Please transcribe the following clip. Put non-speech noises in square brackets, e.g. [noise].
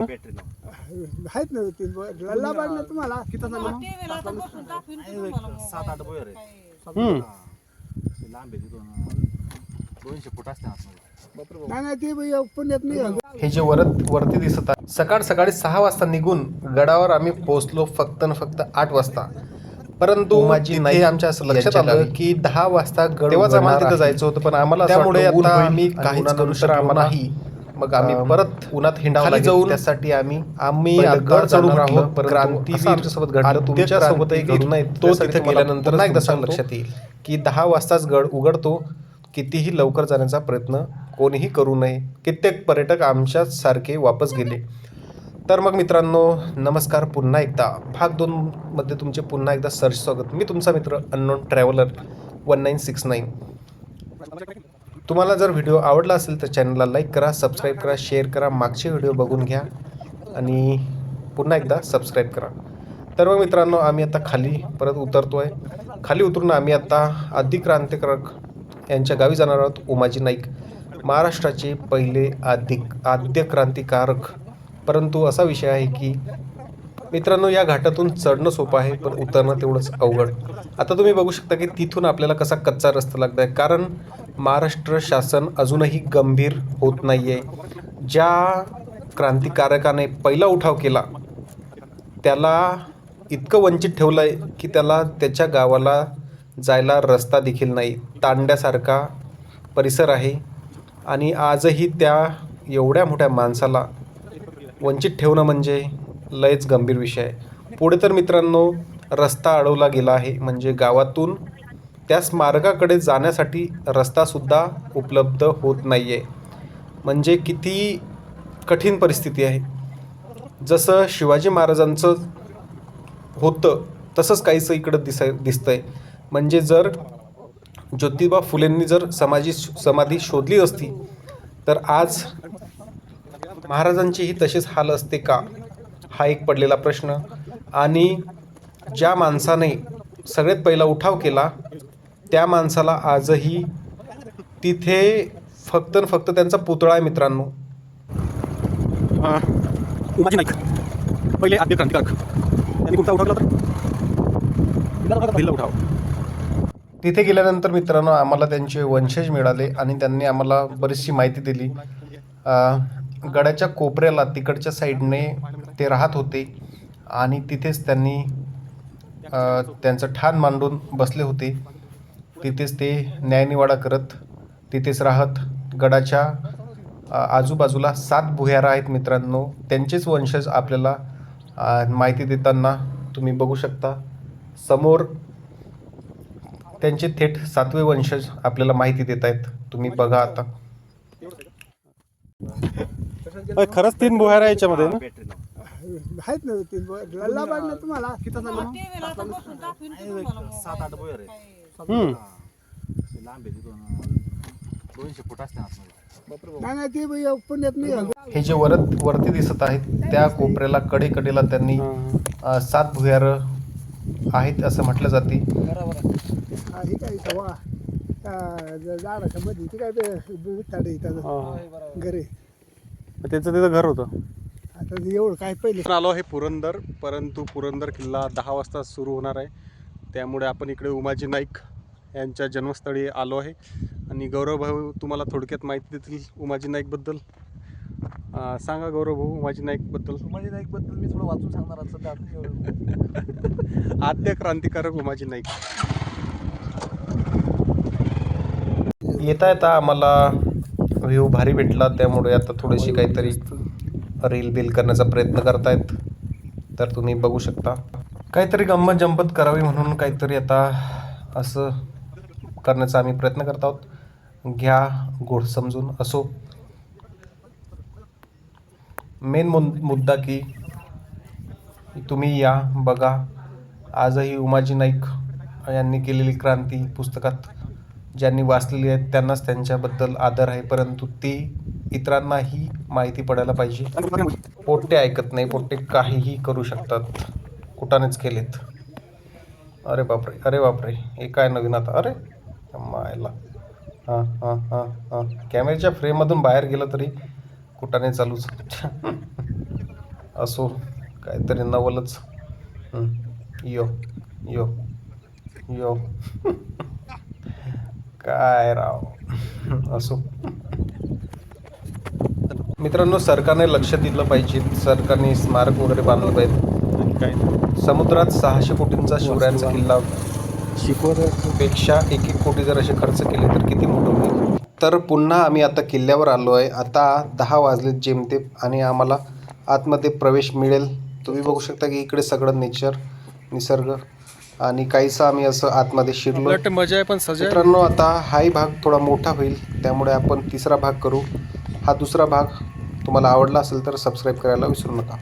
Battery आहेत ना तीन लल्ला ना तुम्हाला सात आठ बोयर आहे हम्म. ते लांब आहे तिथून दोनशे फूट असते आतमध्ये. नाही नाही ते बाई पुण्यात नाही हे जे वरत वरती दिसत आहे. सकाळ सकाळी सहा वाजता निघून गडावर आम्ही पोहोचलो फक्त न फक्त आठ वाजता. परंतु माझी नाही आमच्या असं लक्षात आलं की दहा वाजता गड तेव्हाच आम्हाला तिथं जायचं होतं पण आम्हाला त्यामुळे आता आम्ही काहीच करू शकलो नाही. मग आम्ही परत उन्हात हिंडावला जाऊन त्यासाठी आम्ही आम्ही गड चढून आहोत. क्रांतीवीर आमच्यासोबत घडलं तुमच्यासोबत एक नये तो तिथे गेल्यानंतर एकदा सांग लक्षात येईल. की दहा वाजताच गड उघडतो. कितीही लवकर जाण्याचा प्रयत्न कोणीही करू नये. कित्येक पर्यटक आमच्याच सारखे वापस गेले. तर मग मित्रांनो नमस्कार पुन्हा एकदा. भाग दोन मध्ये तुमचे पुन्हा एकदा सर्च स्वागत. मी तुमचा मित्र unknown traveller one nine six nine. तुम्हाला जर व्हिडिओ आवडला असेल तर चॅनलला लाईक करा सबस्क्राईब करा शेअर करा मागचे व्हिडिओ बघून घ्या आणि पुन्हा एकदा सबस्क्राईब करा. तर मग मित्रांनो आम्ही आता खाली परत उतरतो आहे खाली उतरून आम्ही आता आदि क्रांतिकारक यांच्या गावी जाणार आहोत उमाजी नाईक. महाराष्ट्राचे पहिले आदिक आद्य क्रांतिकारक. परंतु असा विषय आहे की मित्रांनो या घाटातून चढणं सोपं आहे पण उतरणं तेवढंच अवघड. आता तुम्ही बघू शकता की तिथून आपल्याला कसा कच्चा रस्ता लागत आहे कारण महाराष्ट्र शासन अजूनही गंभीर होत नाही आहे ज्या क्रांतिकारकाने पहिला उठाव केला त्याला इतकं वंचित ठेवलं आहे की त्याला त्याच्या गावाला जायला रस्ता देखील नाही. तांड्यासारखा परिसर आहे आणि आजही त्या एवढ्या मोठ्या माणसाला वंचित ठेवणं म्हणजे लयच गंभीर विषय आहे. पुढे तर मित्रांनो रस्ता अडवला गेला आहे. म्हणजे गावातून त्या स्मारकाकडे जाण्यासाठी रस्तासुद्धा उपलब्ध होत नाही आहे म्हणजे किती कठीण परिस्थिती आहे. जसं शिवाजी महाराजांचं होतं तसंच काहीचं इकडं दिसाय दिसतंय. म्हणजे जर ज्योतिबा फुलेंनी जर समाजी समाधी शोधली असती तर आज महाराजांचीही तसेच हाल असते का? हा एक पडलेला प्रश्न. आणि ज्या माणसाने सगळ्यात पहिला उठाव केला त्या माणसाला आजही तिथे फक्त फक्त त्यांचा पुतळा आहे मित्रांनो. उमाजी नाईक. पहिले आद्य क्रांतिकारक. त्यांनी उठाव तिथे गेल्यानंतर मित्रांनो आम्हाला त्यांचे वंशज मिळाले आणि त्यांनी आम्हाला बरीचशी माहिती दिली. अ, गडाच्या कोपऱ्याला तिकडच्या साईडने ते राहत होते आणि तिथेच त्यांनी त्यांचं ठाण मांडून बसले होते. तिथेच ते न्यायनिवाडा करत तिथेच राहत गडाच्या आजूबाजूला सात भुयारा आहेत मित्रांनो. त्यांचेच वंशज आपल्याला माहिती देताना तुम्ही बघू शकता. समोर त्यांचे थेट सातवे वंशज आपल्याला माहिती देत आहेत. तुम्ही बघा आता. खरंच तीन बुहार आहे याच्यामध्ये ना? आहेत ना तीन तुम्हाला? सात आठ हम्म. ते लांब आहे तिथून. दोनशे फूट असते आतमध्ये. नाही नाही ते बाई पुण्यात नाही. हे जे वरत वरती दिसत आहेत त्या कोपऱ्याला कडे कडेला त्यांनी अ, सात भुयार आहेत असं म्हटलं जाते. हा, हे काय सवा झाडाच्या मध्ये ते काय विठाडे येतात घरी. त्यांचं तिथं घर होतं. आता ते एवढं काय पहिले. आपण आलो आहे पुरंदर परंतु पुरंदर किल्ला दहा वाजता सुरू होणार आहे. त्यामुळे आपण इकडे उमाजी नाईक यांच्या जन्मस्थळी आलो आहे. आणि गौरव भाऊ तुम्हाला थोडक्यात माहिती देतील उमाजी नाईकबद्दल. सांगा गौरव भाऊ उमाजी नाईकबद्दल. उमाजी नाईकबद्दल मी थोडं वाचून सांगणार सध्या आता आद्य क्रांतिकारक उमाजी नाईक. येता येता आम्हाला. व्ह्यू भारी भेटला त्यामुळे आता थोडीशी काहीतरी रील बिल करण्याचा प्रयत्न करतायत. तर तुम्ही बघू शकता. काहीतरी गंमत जंपत करावी म्हणून काहीतरी आता असं करण्याचा आम्ही प्रयत्न करत आहोत. घ्या गोड समजून असो. मेन मुद्दा की तुम्ही या बघा. आजही उमाजी नाईक यांनी केलेली क्रांती पुस्तकात ज्यांनी वाचलेली आहेत त्यांनाच त्यांच्याबद्दल आदर आहे. परंतु ते इतरांनाही माहिती पडायला पाहिजे. पोट्टे ऐकत नाही पोट्टे काहीही करू शकतात. कुठानेच केलेत. अरे बापरे अरे बापरे. हे काय नवीन आता? अरे! मायला. हां हां हां हां. कॅमेऱ्याच्या फ्रेममधून बाहेर गेलं तरी कुठाने चालूच [laughs] असो काहीतरी नवलच. यो यो यो. [laughs] काय राव? [laughs] असो. मित्रांनो सरकारने लक्ष दिलं पाहिजे. सरकारने स्मारक वगैरे बांधलं पाहिजे. समुद्रात सहाशे कोटींचा शिवरायांचा किल्ला शिकवत पेक्षा एक एक कोटी जर असे खर्च केले तर किती मोठं होईल? तर पुन्हा आम्ही आता किल्ल्यावर आलो आहे. आता दहा वाजलेत जेमतेम आणि आम्हाला आतमध्ये प्रवेश मिळेल. तुम्ही बघू शकता की इकडे सगळं नेचर निसर्ग आणि काहीसं आम्ही असं आतमध्ये शिरलो. मजा आहे पण. मित्रांनो आता हाही भाग थोडा मोठा होईल. त्यामुळे आपण तिसरा भाग करू. हा दुसरा भाग तुम्हाला आवडला असेल तर सबस्क्राईब करायला विसरू नका.